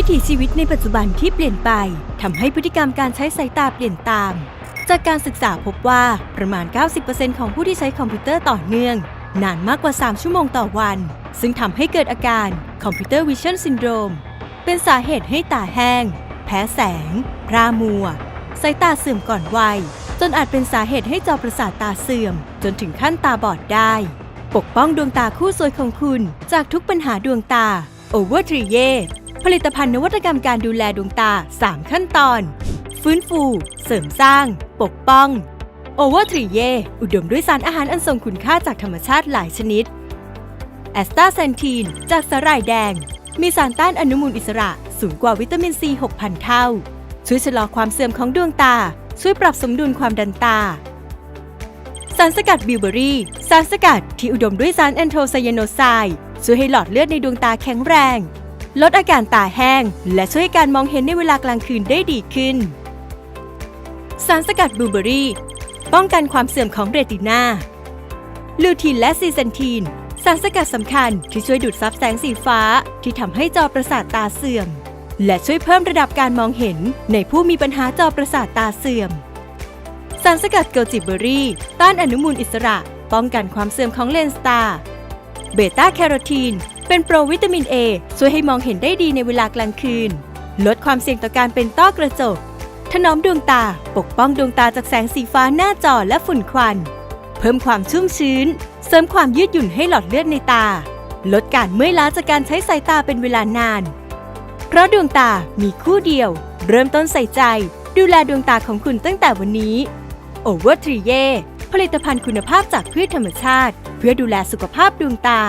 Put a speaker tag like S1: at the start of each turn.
S1: วิถีชีวิตในปัจจุบันที่เปลี่ยนไปทำให้พฤติกรรมการใช้สายตาเปลี่ยนตาม จากการศึกษาพบว่าประมาณ 90%ของผู้ที่ใช้คอมพิวเตอร์ต่อเนื่อง นานมากกว่า 3 ชั่วโมงต่อวัน ซึ่งทำให้เกิดอาการคอมพิวเตอร์วิชั่นซินโดรมเป็นสาเหตุให้ตาแห้ง แพ้แสง พร่ามัว สายตาเสื่อมก่อนวัย จนอาจเป็นสาเหตุให้จอประสาทตาเสื่อม จนถึงขั้นตาบอดได้ ปกป้องดวงตาคู่สวยของคุณ จากทุกปัญหาดวงตา Over t r i e ผ ลิตภัณฑ์นวัตกรรมการดูแลดวงตา 3 ขั้นตอน ฟื้นฟู เสริมสร้าง ปกป้อง Over t r i e อุดมด้วยสารอาหารอันทรงคุณค่าจากธรรมชาติหลายชนิดแอสตาเซนทีน จากสาหร่ายแดง มีสารต้านอนุมูลอิสระสูงกว่าวิตามินซี6,000 เท่า ช่วยชะลอความเสื่อมของดวงตา ช่วยปรับสมดุลความดันตา สารสกัดบิวเบอรี่ สารสกัดที่อุดมด้วยสารแอนโทไซยาโนไซด์ช่วยให้หลอดเลือดในดวงตาแข็งแรง ลดอาการตาแห้ง และช่วยให้การมองเห็นในเวลากลางคืนได้ดีขึ้น สารสกัดบลูเบอรี่ ป้องกันความเสื่อมของเรตินาลูทีนและซีเซนทีน สารสกัดสำคัญที่ช่วยดูดซับแสงสีฟ้าที่ทำให้จอประสาทตาเสื่อม และช่วยเพิ่มระดับการมองเห็นในผู้มีปัญหาจอประสาทตาเสื่อม สารสกัดเกลจิเบอรี่ ต้านอนุมูลอิสระ ป้องกันความเสื่อมของเลนส์ตา เบต้าแคโรทีน เป็นโปรวิตามิน A ช่วยให้มองเห็นได้ดีในเวลากลางคืน ลดความเสี่ยงต่อการเป็นต้อกระจก ถนอมดวงตา ปกป้องดวงตาจากแสงสีฟ้าหน้าจอและฝุ่นควัน เพิ่มความชุ่มชื้น เสริมความยืดหยุ่นให้หลอดเลือดในตา ลดการเมื่อยล้าจากการใช้สายตาเป็นเวลานาน เพราะดวงตามีคู่เดียว เริ่มต้นใส่ใจ ดูแลดวงตาของคุณตั้งแต่วันนี้โอเวอร์ทรีเยผลิตภัณฑ์คุณภาพจากพืชธรรมชาติ เพื่อดูแลสุขภาพดวงตา